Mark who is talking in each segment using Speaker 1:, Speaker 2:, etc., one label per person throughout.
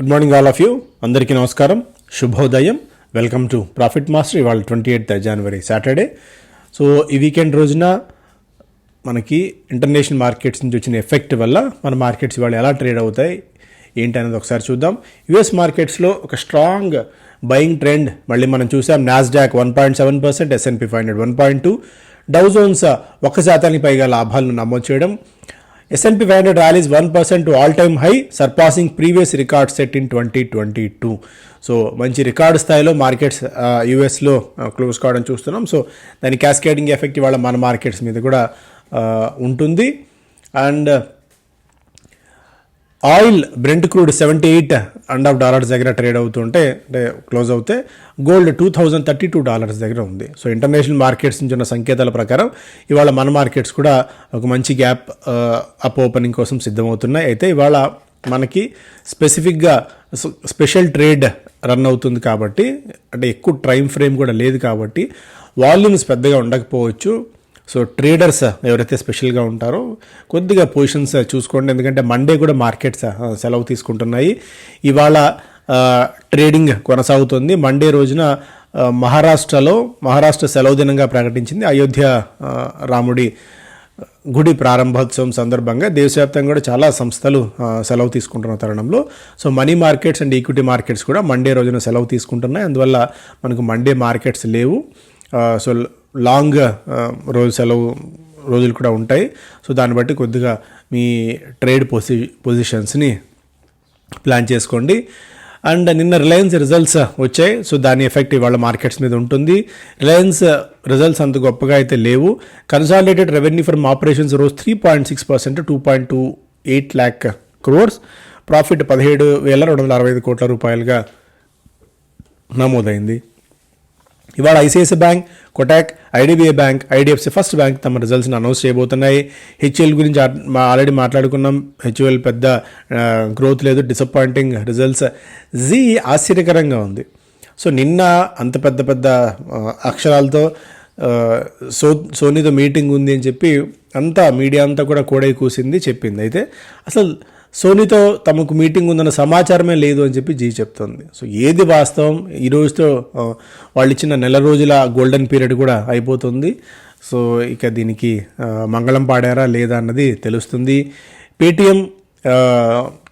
Speaker 1: Good morning all of you అందరికీ నమస్కారం. శుభోదయం. వెల్కమ్ టు ప్రాఫిట్ మాస్టర్ ఇవాళ twenty eighth January Saturday so ఈ వీకెండ్ రోజున మనకి ఇంటర్నేషనల్ మార్కెట్స్ నుంచి వచ్చిన ఎఫెక్ట్ వల్ల మన మార్కెట్స్ ఇవాళ ఎలా ట్రేడ్ అవుతాయి ఏంటి అనేది ఒకసారి చూద్దాం. యుఎస్ మార్కెట్స్లో ఒక స్ట్రాంగ్ బయింగ్ ట్రెండ్ మళ్ళీ మనం చూసాం. Nasdaq one point seven percent S and P five hundred one point two Dow Jones ఒక శాతానికి పైగా లాభాలను నమోదు చేయడం S and P five hundred rallies one percent to all time high surpassing previous record set in twenty twenty two so మంచి record స్థాయిలో markets యూఎస్లో close కావడం చూస్తున్నాం. సో దాని క్యాస్కేడింగ్ ఎఫెక్ట్ ఇవాళ మన మార్కెట్స్ మీద కూడా ఉంటుంది. And oil Brent crude seventy eight and half dollars దగ్గర ట్రేడ్ అవుతుంటే అంటే క్లోజ్ అవుతే gold two thousand thirty two dollars దగ్గర ఉంది. సో ఇంటర్నేషనల్ మార్కెట్స్ నుంచి ఉన్న సంకేతాల ప్రకారం ఇవాళ మన మార్కెట్స్ కూడా ఒక మంచి గ్యాప్ అప్ ఓపెనింగ్ కోసం సిద్ధమవుతున్నాయి. అయితే ఇవాళ మనకి స్పెసిఫిక్గా స్పెషల్ ట్రేడ్ రన్ అవుతుంది కాబట్టి అంటే ఎక్కువ టైం ఫ్రేమ్ కూడా లేదు కాబట్టి వాల్యూమ్స్ పెద్దగా ఉండకపోవచ్చు. సో ట్రేడర్స్ ఎవరైతే స్పెషల్గా ఉంటారో కొద్దిగా పొజిషన్స్ చూసుకోండి. ఎందుకంటే మండే కూడా మార్కెట్స్ సెలవు తీసుకుంటున్నాయి. ఇవాళ ట్రేడింగ్ కొనసాగుతుంది. మండే రోజున మహారాష్ట్రలో మహారాష్ట్ర సెలవు దినంగా ప్రకటించింది అయోధ్య రాముడి గుడి ప్రారంభోత్సవం సందర్భంగా. దేశవ్యాప్తంగా కూడా చాలా సంస్థలు సెలవు తీసుకుంటున్న తరుణంలో. So money markets and equity markets కూడా మండే రోజున సెలవు తీసుకుంటున్నాయి. అందువల్ల మనకు మండే మార్కెట్స్ లేవు. సో లాంగ్ రోజు సెలవు రోజులు కూడా ఉంటాయి. సో దాన్ని బట్టి కొద్దిగా మీ ట్రేడ్ పొసి పొజిషన్స్ని ప్లాన్ చేసుకోండి. అండ్ నిన్న రిలయన్స్ రిజల్ట్స్ వచ్చాయి. సో దాని ఎఫెక్ట్ ఇవాళ మార్కెట్స్ మీద ఉంటుంది. రిలయన్స్ రిజల్ట్స్ అంత గొప్పగా అయితే లేవు. కన్సాలిడేటెడ్ రెవెన్యూ ఫ్రమ్ ఆపరేషన్స్ రోజు three point six percent two point two eight lakh crores profit పదిహేడు వేల రెండు వందల అరవై ఐదు కోట్ల రూపాయలుగా నమోదైంది. ఇవాళ ICICI bank Kotak IDBI bank IDFC first bank తమ రిజల్ట్స్ని అనౌన్స్ చేయబోతున్నాయి. హెచ్ఎల్ గురించి ఆల్రెడీ మాట్లాడుకున్నాం. హెచ్ఎల్ పెద్ద గ్రోత్ లేదు డిసప్పాయింటింగ్ రిజల్ట్స్ జీ ఆశ్చర్యకరంగా ఉంది. సో నిన్న అంత పెద్ద పెద్ద అక్షరాలతో సో సోనీతో మీటింగ్ ఉంది అని చెప్పి అంతా మీడియా అంతా కూడా కోడై కూసింది చెప్పింది. అయితే అసలు సోనీతో తమకు మీటింగ్ ఉందన్న సమాచారమే లేదు అని చెప్పి జీ చెప్తుంది. సో ఏది వాస్తవం? ఈ రోజుతో వాళ్ళు ఇచ్చిన నెల రోజుల గోల్డెన్ పీరియడ్ కూడా అయిపోతుంది. సో ఇక దీనికి మంగళం పాడారా లేదా అన్నది తెలుస్తుంది. పేటిఎం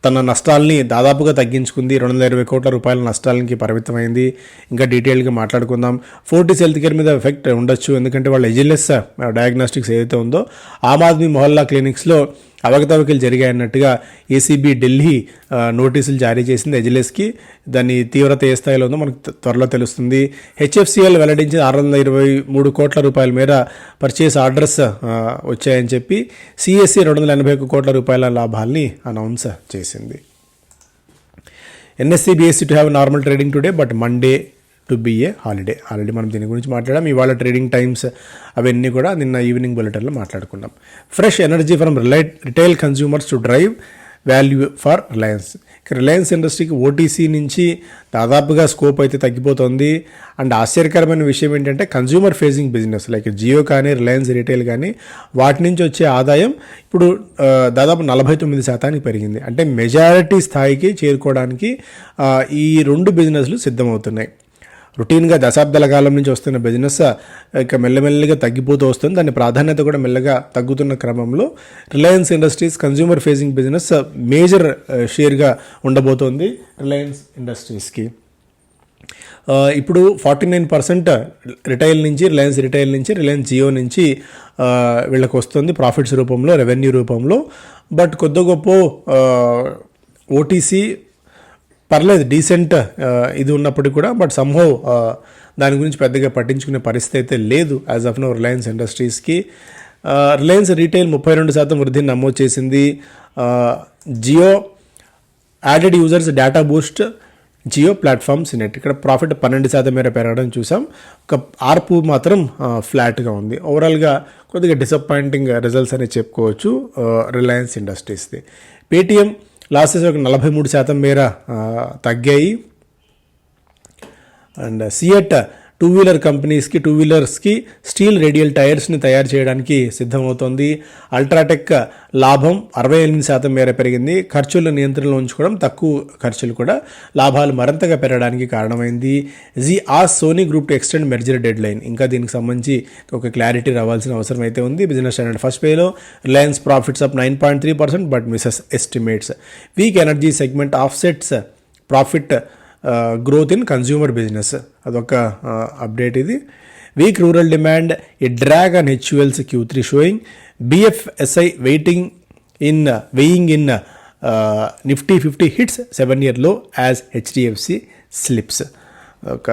Speaker 1: తన నష్టాలని దాదాపుగా తగ్గించుకుంది. రెండు వందల ఇరవై కోట్ల రూపాయల నష్టాలకి పరిమితమైంది. ఇంకా డీటెయిల్గా మాట్లాడుకుందాం. ఫోర్టీస్ హెల్త్ కేర్ మీద ఎఫెక్ట్ ఉండొచ్చు. ఎందుకంటే వాళ్ళ ఎజిలెస్ డయాగ్నోస్టిక్స్ ఏదైతే ఉందో ఆమ్ ఆద్మీ మొహల్లా క్లినిక్స్లో అవకతవకలు జరిగాయన్నట్టుగా ఏసీబీ ఢిల్లీ నోటీసులు జారీ చేసింది ఎజ్లెస్కి దాని తీవ్రత ఏ స్థాయిలో ఉందో మనకు త్వరలో తెలుస్తుంది. హెచ్ఎఫ్సిఎల్ వెల్లడించిన ఆరు వందల ఇరవై మూడు కోట్ల రూపాయల మేర పర్చేస్ ఆర్డర్స్ వచ్చాయని చెప్పి సిఎస్సి రెండు వందల ఎనభై ఒక్క కోట్ల రూపాయల లాభాల్ని అనౌన్స్ చేసింది. NSE BSE to have normal trading today but Monday to be a holiday already మనం దీని గురించి మాట్లాడాం. ఇవాళ ట్రేడింగ్ టైమ్స్ అవన్నీ కూడా నిన్న ఈవినింగ్ బులెటిన్లో మాట్లాడుకున్నాం. Fresh energy from రిలైట్ retail consumers to drive value for Reliance ఇక రిలయన్స్ ఇండస్ట్రీకి ఓటీసీ నుంచి దాదాపుగా స్కోప్ అయితే తగ్గిపోతుంది. అండ్ ఆశ్చర్యకరమైన విషయం ఏంటంటే consumer facing business like Jio కానీ రిలయన్స్ రీటైల్ కానీ వాటి నుంచి వచ్చే ఆదాయం ఇప్పుడు దాదాపు నలభై తొమ్మిది శాతానికి పెరిగింది. అంటే మెజారిటీ స్థాయికి చేరుకోవడానికి ఈ రెండు బిజినెస్లు సిద్ధమవుతున్నాయి. రొటీన్గా దశాబ్దాల కాలం నుంచి వస్తున్న బిజినెస్ ఇక మెల్లమెల్లగా తగ్గిపోతూ వస్తుంది. దాని ప్రాధాన్యత కూడా మెల్లగా తగ్గుతున్న క్రమంలో Reliance Industries consumer facing business major షేర్గా ఉండబోతోంది రిలయన్స్ ఇండస్ట్రీస్కి ఇప్పుడు ఫార్టీ నైన్ పర్సెంట్ రిటైల్ నుంచి రిలయన్స్ రిటైల్ నుంచి రిలయన్స్ జియో నుంచి వీళ్ళకి వస్తుంది ప్రాఫిట్స్ రూపంలో రెవెన్యూ రూపంలో. బట్ కొద్ది గొప్ప ఓటీసీ పర్లేదు డీసెంట్ ఇది ఉన్నప్పటికీ కూడా బట్ సంహో దాని గురించి పెద్దగా పట్టించుకునే పరిస్థితి అయితే లేదు యాజ్ ఆఫ్ నో రిలయన్స్ ఇండస్ట్రీస్కి రిలయన్స్ రీటైల్ ముప్పై రెండు శాతం వృద్ధిని నమోదు చేసింది. Jio added users data boost Jio platforms net ఇక్కడ ప్రాఫిట్ పన్నెండు శాతం మేర పెరగడం చూసాం. ఒక ఆర్పు మాత్రం ఫ్లాట్గా ఉంది. ఓవరాల్గా కొద్దిగా డిసప్పాయింటింగ్ రిజల్ట్స్ అని చెప్పుకోవచ్చు రిలయన్స్ ఇండస్ట్రీస్ది పేటీఎం లాసెస్ ఒక నలభై మూడు శాతం మేర తగ్గాయి. అండ్ సిఎట్ టూ వీలర్ కంపెనీస్కి టూ వీలర్స్కి స్టీల్ రేడియల్ టైర్స్ని తయారు చేయడానికి సిద్ధమవుతోంది. అల్ట్రాటెక్ లాభం అరవై ఎనిమిది శాతం మేర పెరిగింది. ఖర్చుల నియంత్రణలో ఉంచుకోవడం తక్కువ ఖర్చులు కూడా లాభాలు మరింతగా పెరగడానికి కారణమైంది. జీ ఆ Sony group to extend merger deadline ఇంకా దీనికి సంబంధించి ఒక క్లారిటీ రావాల్సిన అవసరం అయితే ఉంది. బిజినెస్ స్టాండర్డ్ ఫస్ట్ పేలో Reliance profits up nine point three percent but misses estimates. Weak energy segment offsets profit growth in consumer business అదొక అప్డేట్ ఇది. Weak rural demand a drag on HUL's Q three showing BFSI waiting in weighing in Nifty fifty hits seven ఇయర్లో as HDFC slips ఒక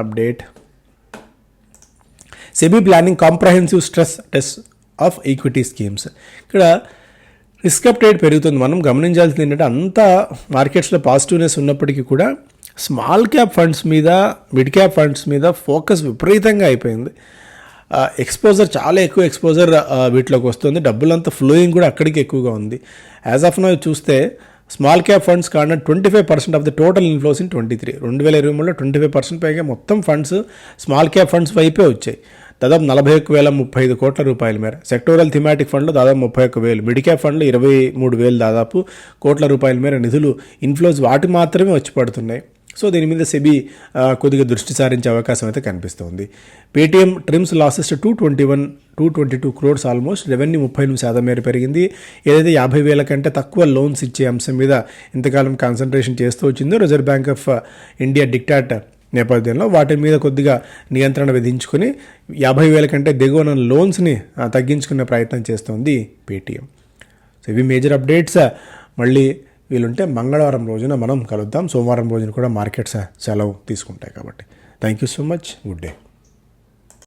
Speaker 1: update SEBI planning comprehensive stress test of equity schemes ఇక్కడ risk update పెరుగుతుంది. మనం గమనించాల్సింది ఏంటంటే అంతా మార్కెట్స్లో positiveness ఉన్నప్పటికీ కూడా స్మాల్ క్యాప్ ఫండ్స్ మీద మిడ్ క్యాప్ ఫండ్స్ మీద ఫోకస్ విపరీతంగా అయిపోయింది. ఎక్స్పోజర్ చాలా ఎక్కువ ఎక్స్పోజర్ వీటిలోకి వస్తుంది. డబ్బులంతా ఫ్లోయింగ్ కూడా అక్కడికి ఎక్కువగా ఉంది. యాజ్ ఆఫ్ నో చూస్తే స్మాల్ క్యాప్ ఫండ్స్ కాకుండా twenty five percent of the total inflows in twenty three రెండు వేల ఇరవై మూడులో ట్వంటీ ఫైవ్ పర్సెంట్ పైగా మొత్తం ఫండ్స్ స్మాల్ క్యాప్ ఫండ్స్ వైపే వచ్చాయి. దాదాపు నలభై ఒక్క వేల ముప్పై ఐదు కోట్ల రూపాయల మేర. సెక్టోరల్ థిమాటిక్ ఫండ్లో దాదాపు ముప్పై ఒక్క వేలు. మిడ్ క్యాప్ ఫండ్లో ఇరవై మూడు వేలు దాదాపు కోట్ల రూపాయల మేర నిధులు ఇన్ఫ్లోస్ వాటి మాత్రమే వచ్చి పడుతున్నాయి. సో దీని మీద సెబీ కొద్దిగా దృష్టి సారించే అవకాశం అయితే కనిపిస్తోంది. Paytm trims losses two twenty one two twenty two crores almost revenue ముప్పై ఎనిమిది శాతం మేర పెరిగింది. ఏదైతే యాభై వేల కంటే తక్కువ లోన్స్ ఇచ్చే అంశం మీద ఇంతకాలం కాన్సన్ట్రేషన్ చేస్తూ వచ్చిందో Reserve Bank of India diktat నేపథ్యంలో వాటి మీద కొద్దిగా నియంత్రణ విధించుకొని యాభై వేల కంటే దిగువన లోన్స్ని తగ్గించుకునే ప్రయత్నం చేస్తోంది పేటీఎం. సో ఇవి మేజర్ అప్డేట్స్. మళ్ళీ వీలుంటే మంగళవారం రోజున మనం కలుద్దాం. సోమవారం రోజున కూడా మార్కెట్స్ సెలవు తీసుకుంటాయి కాబట్టి. Thank you so much good day